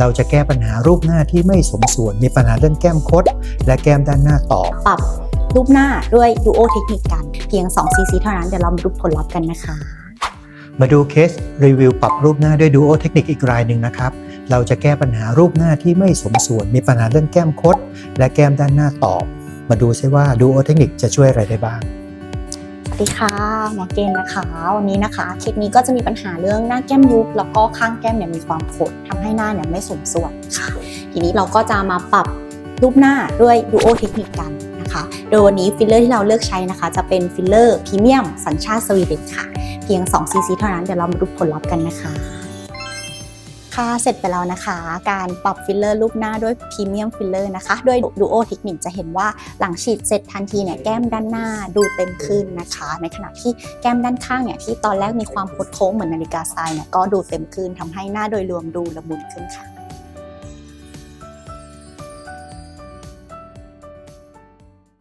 เราจะแก้ปัญหารูปหน้าที่ไม่สมส่วนมีปัญหาเรื่องแก้มคด และแก้มด้านหน้าตอบปรับรูปหน้าด้วยดูโอเทคนิคกันเพียง2 cc เท่านั้นเดี๋ยวเรามาดูผลลัพธ์กันนะคะ มาดูเคสรีวิวปรับรูปหน้าด้วยดูโอเทคนิคอีกรายหนึ่งนะครับ เราจะแก้ปัญหารูปหน้าที่ไม่สมส่วน มีปัญหาเรื่องแก้มคด และแก้มด้านหน้าตอบ มาดูซิว่าดูโอเทคนิคจะช่วยอะไรได้บ้างสวัส ดีค่ะหมอเกณฑ์นะคะ วันนี้นะคะคลิปนี้ก็จะมีปัญหาเรื่องหน้าแก้มยุบแล้วก็ข้างแก้มเนี่ยมีความขดทำให้หน้าเนี่ยไม่สมส่วนค่ะ ทีนี้เราก็จะมาปรับรูปหน้าด้วยดูโอเทคนิคกันนะคะ โดยวันนี้ฟิลเลอร์ที่เราเลือกใช้นะคะ จะเป็นฟิลเลอร์พรีเมียมสัญชาติสวีเดนค่ะ เพียง2 cc เท่านั้นเดี๋ยวเรามาดูผลลัพธ์กันนะคะ ค่ะเสร็จไปแล้วนะคะ การปรับฟิลเลอร์รูปหน้าด้วยพรีเมียมฟิลเลอร์นะคะด้วยดูโอเทคนิคจะเห็นว่าหลังฉีดเสร็จทันทีเนี่ยแก้มด้านหน้าดูเต็มขึ้นนะคะ ในขณะที่แก้มด้านข้างเนี่ยที่ตอนแรกมีความโคดโค้งเหมือนนาฬิกาทรายเนี่ยก็ดูเต็มขึ้นทำให้หน้าโดยรวมดูละมุนขึ้นค่ะ